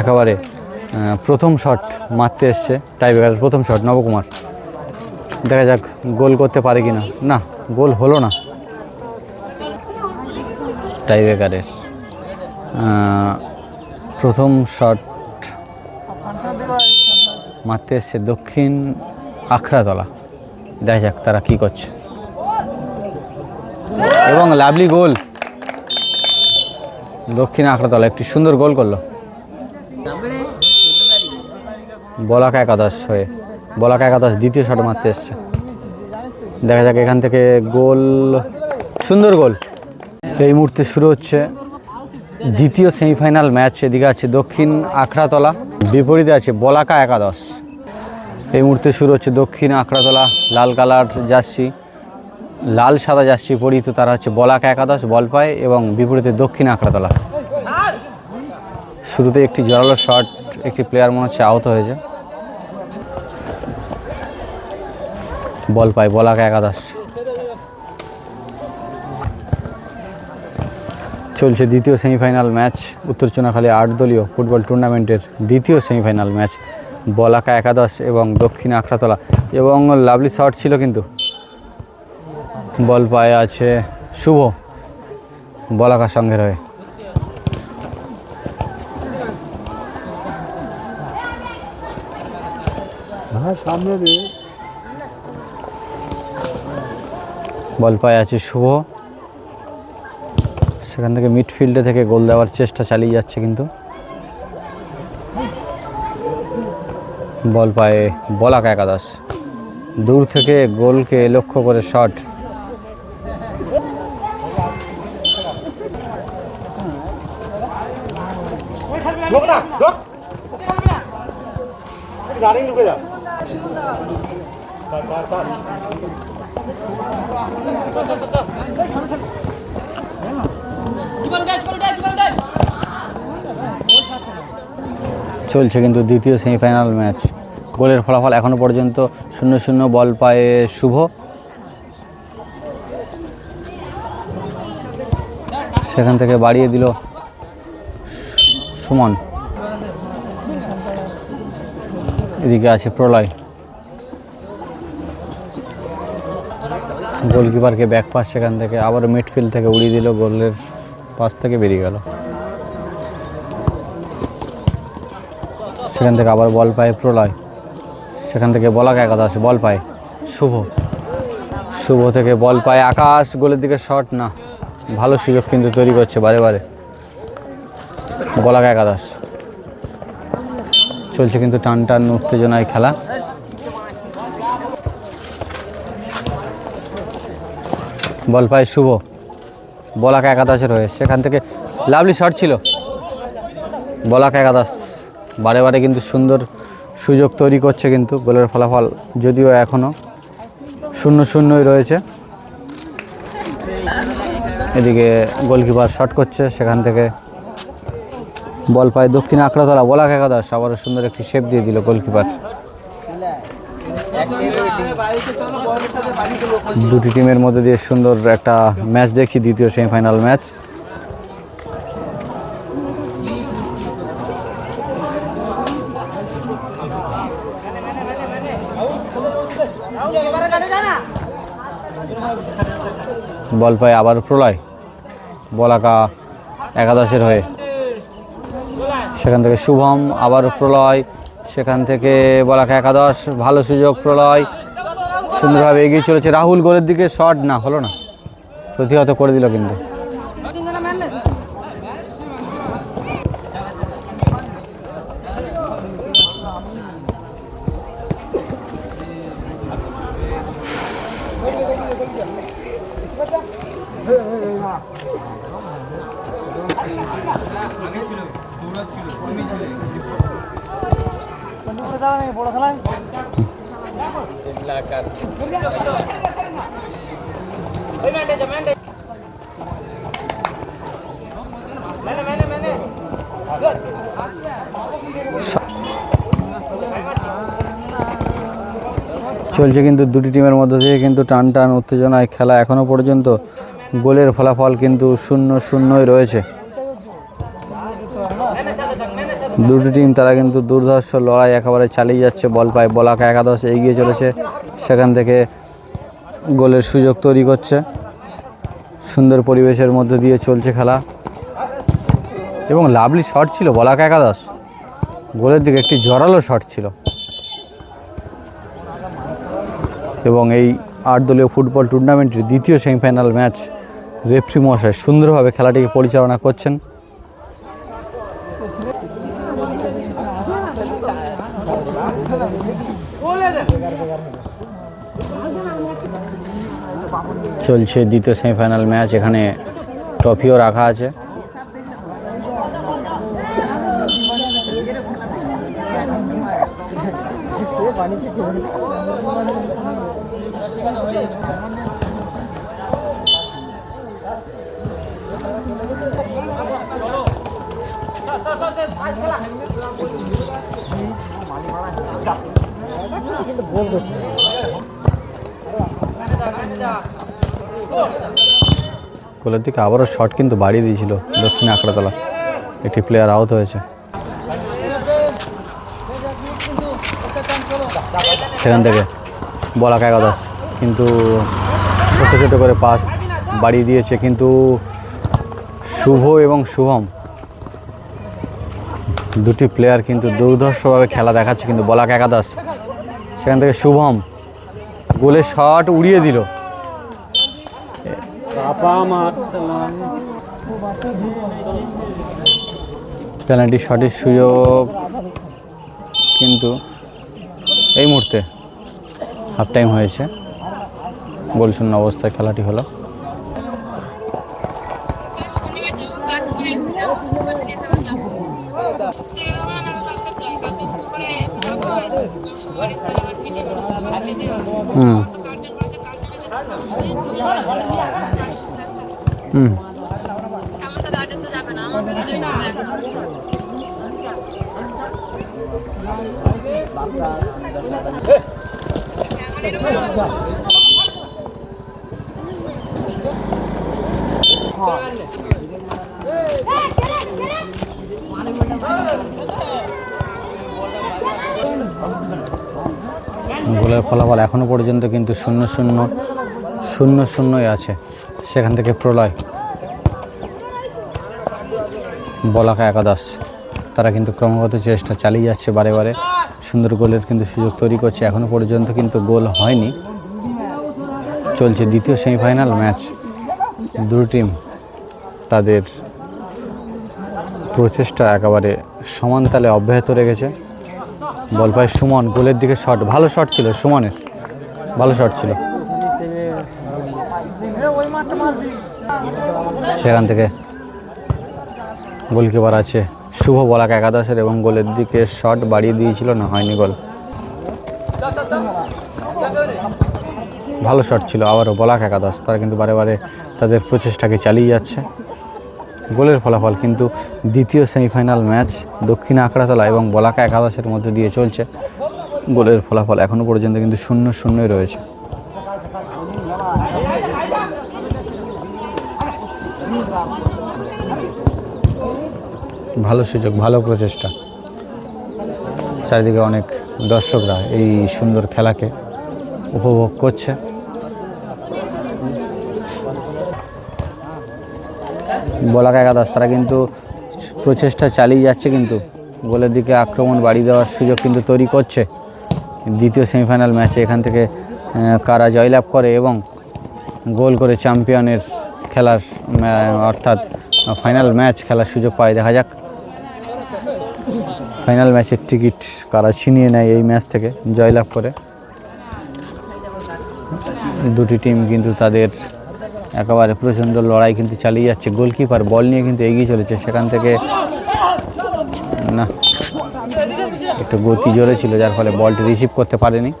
একেবারে প্রথম শট মারতে এসছে টাইব্রেকারের প্রথম শট নবকুমার। দেখা যাক গোল করতে পারে কি না না গোল হলো না। টাইব্রেকারের প্রথম শট মারতে এসছে দক্ষিণ আখড়াতলা। দেখা যাক তারা কি করছে। এবং লাভলি গোল দক্ষিণ আখড়াতলা একটি সুন্দর গোল করল। বলাকা একাদশ হয়ে, বলাকা একাদশ দ্বিতীয় শট মারতে এসছে। দেখা যাক এখান থেকে গোল, সুন্দর গোল। এই মুহূর্তে শুরু হচ্ছে দ্বিতীয় সেমিফাইনাল ম্যাচ। এদিকে আছে দক্ষিণ আখড়াতলা, বিপরীতে আছে বলাকা একাদশ। এই মুহূর্তে শুরু হচ্ছে দক্ষিণ আখড়াতলা, লাল কালার জার্সি, লাল সাদা জার্সি পরিহিত তারা হচ্ছে বলাকা একাদশ বল পায় এবং বিপরীতে দক্ষিণ আখড়াতলা। শুরুতে একটি জোরালো শট একটি প্লেয়ার মনে হচ্ছে আহত হয়েছে। বল পায় বলাকা একাদশ। চলছে দ্বিতীয় সেমিফাইনাল ম্যাচ উত্তর চুনাখালী আট দলীয় ফুটবল টুর্নামেন্টের দ্বিতীয় সেমিফাইনাল ম্যাচ বলাকা একাদশ এবং দক্ষিণ আখড়াতলা এবং লাভলি শট ছিল কিন্তু। বল পায়ে আছে শুভ। বলাকা সঙ্গে রয়ে। বল পায়ে আছে শুভ। সেখান থেকে মিডফিল্ডে থেকে গোল দেওয়ার চেষ্টা চালিয়ে যাচ্ছে কিন্তু। বল পায়ে বলাকা একাদশ। দূর থেকে গোলকে লক্ষ্য করে শট গাড়ি ঢুকে যা। চলছে কিন্তু দ্বিতীয় সেমিফাইনাল ম্যাচ গোলের ফলাফল এখনও পর্যন্ত শূন্য শূন্য বল পায়ে শুভ। সেখান থেকে বাড়িয়ে দিল সুমন। এদিকে আছে প্রলয়। গোলকিপারকে ব্যাক পাস সেখান থেকে আবার মিডফিল্ড থেকে উড়িয়ে দিল, গোলের পাশ থেকে বেরিয়ে গেল। সেখান থেকে আবার বল পায় প্রলয়। সেখান থেকে বলাক একাদশ বল পায় শুভ। শুভ থেকে বল পায় আকাশ, গোলের দিকে শট না, ভালো সুযোগ কিন্তু তৈরি করছে বারে বারে। বলাক একাদশ। চলছে কিন্তু টান টান উত্তেজনায় খেলা। বল পায় শুভ। বলাকা একাদশের হয়ে। সেখান থেকে লাভলি শট ছিল। বলাকা একাদশ। বারে বারে কিন্তু সুন্দর সুযোগ তৈরি করছে কিন্তু গোলের ফলাফল, যদিও এখনও শূন্য শূন্যই রয়েছে। এদিকে গোলকিপার শট করছে, সেখান থেকে বল পায় দক্ষিণ আঁকড়াতলা বলাক একাদশ, আবারও সুন্দর একটি শেপ দিয়ে দিল গোলকিপার। দুটি টিমের মধ্যে দিয়ে সুন্দর একটা ম্যাচ দেখছি, দ্বিতীয় সেমিফাইনাল ম্যাচ। বল পায় আবার প্রলয়। বলাকা একাদশের হয়ে। সেখান থেকে শুভম, আবার প্রলয়। সেখান থেকে বলাকা একাদশ। ভালো সুযোগ প্রলয়। সুন্দরভাবে এগিয়ে চলেছে। রাহুল গোলের দিকে শট না, হলো না। প্রতিহত করে দিল কিন্তু। বড় খেলায় চলছে কিন্তু দুটি টিমের মধ্যে থেকে কিন্তু টান টান উত্তেজনায় খেলা এখনও পর্যন্ত গোলের ফলাফল কিন্তু শূন্য শূন্যই রয়েছে। দুটি টিম তারা কিন্তু দুর্ধর্ষ লড়াই একেবারে চালিয়ে যাচ্ছে বল পায় বলাকা একাদশ এগিয়ে চলেছে। সেখান থেকে গোলের সুযোগ তৈরি করছে। সুন্দর পরিবেশের মধ্যে দিয়ে চলছে খেলা। এবং লাভলি শট ছিল বলাকা একাদশ। গোলের দিকে একটি জোরালো শট ছিল। এবং এই আট দলীয় ফুটবল টুর্নামেন্টের দ্বিতীয় সেমিফাইনাল ম্যাচ রেফরি মহাশয় সুন্দরভাবে খেলাটিকে পরিচালনা করছেন। চলছে দ্বিতীয় সেমিফাইনাল ম্যাচ এখানে ট্রফিও রাখা আছে। গোলের দিকে আবারও শট কিন্তু বাড়িয়ে দিয়েছিল দক্ষিণ আঁকড়াতলা একটি প্লেয়ার আহত হয়েছে। সেখান থেকে বলাক একাদশ। কিন্তু ছোট ছোট করে পাস বাড়িয়ে দিয়েছে। কিন্তু শুভ এবং শুভম দুটি প্লেয়ার কিন্তু দুর্ধর্ষভাবে খেলা দেখাচ্ছে। কিন্তু বলাক একাদশ। সেখান থেকে শুভম গোলের শট উড়িয়ে দিল। পেনাল্টি শটের সুযোগ কিন্তু এই মুহূর্তে হাফ টাইম হয়েছে। গোল শূন্য অবস্থায় খেলাটি হলো। হুম। হুম। ফলাফল এখনও পর্যন্ত কিন্তু শূন্য শূন্য। শূন্য শূন্যই আছে। সেখান থেকে প্রলয়, বলাকা একাদশ, তারা কিন্তু ক্রমাগত চেষ্টা চালিয়ে যাচ্ছে বারে বারে। সুন্দর গোলের কিন্তু সুযোগ তৈরি করছে। এখনও পর্যন্ত কিন্তু গোল হয়নি। চলছে দ্বিতীয় সেমিফাইনাল ম্যাচ। দুটো টিম তাদের প্রচেষ্টা একেবারে সমান তালে অব্যাহত রেখেছে। বল পায় সুমন। গোলের দিকে শট, ভালো শট ছিল সুমনের। ভালো শট ছিল। সেখান থেকে গোলকিপার আছে শুভ বলাক একাদশের এবং গোলের দিকে শট বাড়িয়ে দিয়েছিল, না হয়নি গোল। ভালো শট ছিল আবারও বলাক একাদশ, তারা কিন্তু বারে বারে তাদের প্রচেষ্টাকে চালিয়ে যাচ্ছে। গোলের ফলাফল কিন্তু দ্বিতীয় সেমিফাইনাল ম্যাচ দক্ষিণ আঁকড়াতলা এবং বলাকা একাদশের মধ্যে দিয়ে চলছে। গোলের ফলাফল এখনও পর্যন্ত কিন্তু শূন্য শূন্যই রয়েছে। ভালো সুযোগ, ভালো প্রচেষ্টা। চারিদিকে অনেক দর্শকরা এই সুন্দর খেলাকে উপভোগ করছে। বলাকা একাদশ, তারা কিন্তু প্রচেষ্টা চালিয়ে যাচ্ছে কিন্তু। গোলের দিকে আক্রমণ বাড়িয়ে দেওয়ার সুযোগ কিন্তু তৈরি করছে। দ্বিতীয় সেমিফাইনাল ম্যাচে এখান থেকে কারা জয়লাভ করে এবং গোল করে চ্যাম্পিয়নের খেলার অর্থাৎ, ফাইনাল ম্যাচ খেলার সুযোগ পায়। দেখা যাক ফাইনাল ম্যাচের টিকিট কারা ছিনিয়ে নেয় এই ম্যাচ থেকে জয়লাভ করে। দুটি টিম কিন্তু তাদের একেবারে প্রচণ্ড লড়াই কিন্তু চালিয়ে যাচ্ছে। গোলকিপার বল নিয়ে কিন্তু এগিয়ে চলেছে। সেখান থেকে না, একটু গতি জোরে ছিল, যার ফলে বলটি রিসিভ করতে পারেনি।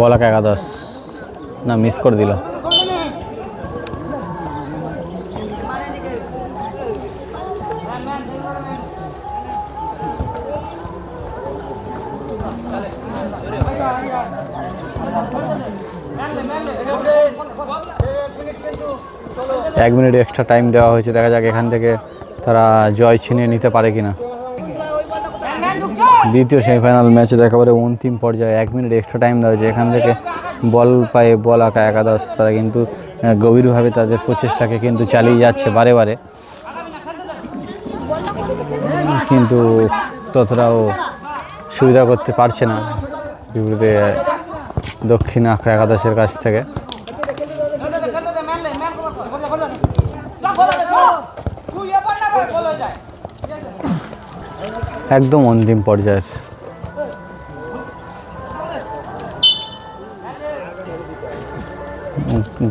বলাক একাদশ। না মিস করে দিল। এক মিনিট এক্সট্রা টাইম দেওয়া হয়েছে। দেখা যাক এখান থেকে তারা জয় ছিনিয়ে নিতে পারে কিনা। দ্বিতীয় সেমিফাইনাল ম্যাচের একেবারে অন্তিম পর্যায়ে এক মিনিট এক্সট্রা টাইম দেওয়া হয়েছে। এখান থেকে বল পায়ে বল আঁকা একাদশ। তারা কিন্তু গভীরভাবে তাদের প্রচেষ্টাকে কিন্তু চালিয়ে যাচ্ছে বারে বারে। কিন্তু ততটাও সুবিধা করতে পারছে না। বিপরীতে দক্ষিণ আখড়া একাদশের কাছ থেকে। একদম অন্তিম পর্যায়ের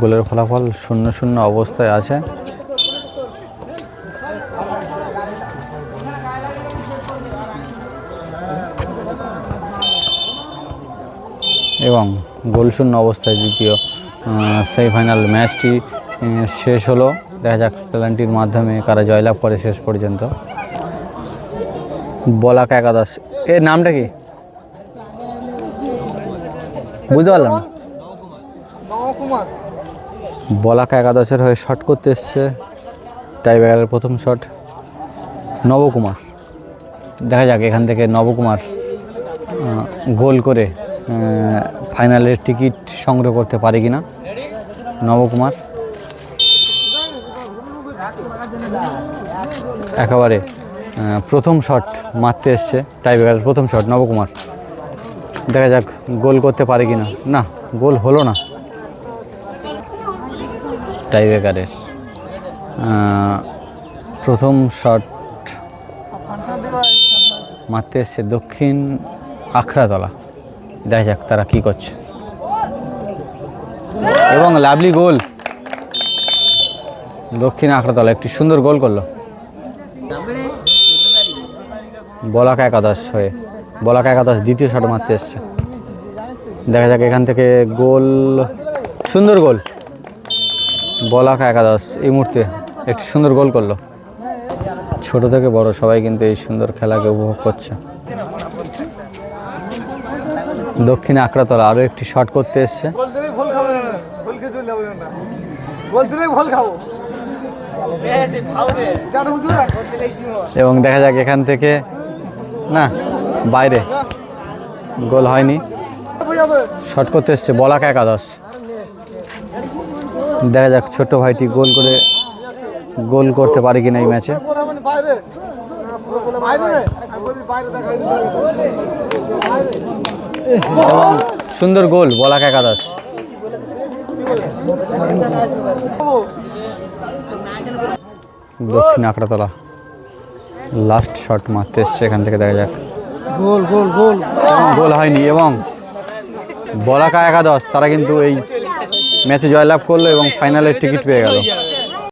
গোলের ফলাফল শূন্য শূন্য অবস্থায় আছে। এবং গোলশূন্য অবস্থায় দ্বিতীয় সেমিফাইনাল ম্যাচটি শেষ হলো। দেখা যাক পেনাল্টির মাধ্যমে কারা জয়লাভ করে শেষ পর্যন্ত। বলাকা একাদশ। এর নামটা কি? বুঝতে পারলাম? না বলাকা একাদশের হয়ে শট করতে এসছে টাইব্রেকারের প্রথম শট নবকুমার। দেখা যাক, এখান থেকে নবকুমার গোল করে ফাইনালের টিকিট সংগ্রহ করতে পারে কি না নবকুমার। একেবারে প্রথম শট মারতে এসছে টাইব্রেকারের প্রথম শট নবকুমার। দেখা যাক গোল করতে পারে কিনা। না, গোল হলো না। টাইব্রেকারের প্রথম শট মারতে এসছে দক্ষিণ আখড়াতলা। দেখা যাক তারা কি করছে। এবং লাভলি গোল। দক্ষিণ আখড়াতলা একটি সুন্দর গোল করল। বলাকা একাদশ হয়ে বলাকা একাদশ দ্বিতীয় শট মারতে এসছে। দেখা যাক এখান থেকে গোল সুন্দর গোল। বলাকা একাদশ এই মুহূর্তে একটি সুন্দর গোল করল। ছোট থেকে বড় সবাই কিন্তু এই সুন্দর খেলাকে উপভোগ করছে। দক্ষিণে আঁকড়াতলা আরও একটি শট করতে এসছে। এবং দেখা যাক এখান থেকে না, বাইরে। গোল হয়নি। শট করতে এসছে বলাকা একাদশ। দেখা যাক, ছোট্ট ভাইটি গোল করে, গোল করতে পারে কিনা এই ম্যাচে। সুন্দর গোল বলাকা একাদশ। দক্ষিণ আঁকড়াতলা লাস্ট শট মারতে এসছে এখান থেকে দেখা যাক। গোল গোল গোল। গোল হয়নি এবং বলাকা একাদশ তারা কিন্তু এই ম্যাচে জয়লাভ করল এবং ফাইনালের টিকিট পেয়ে গেল।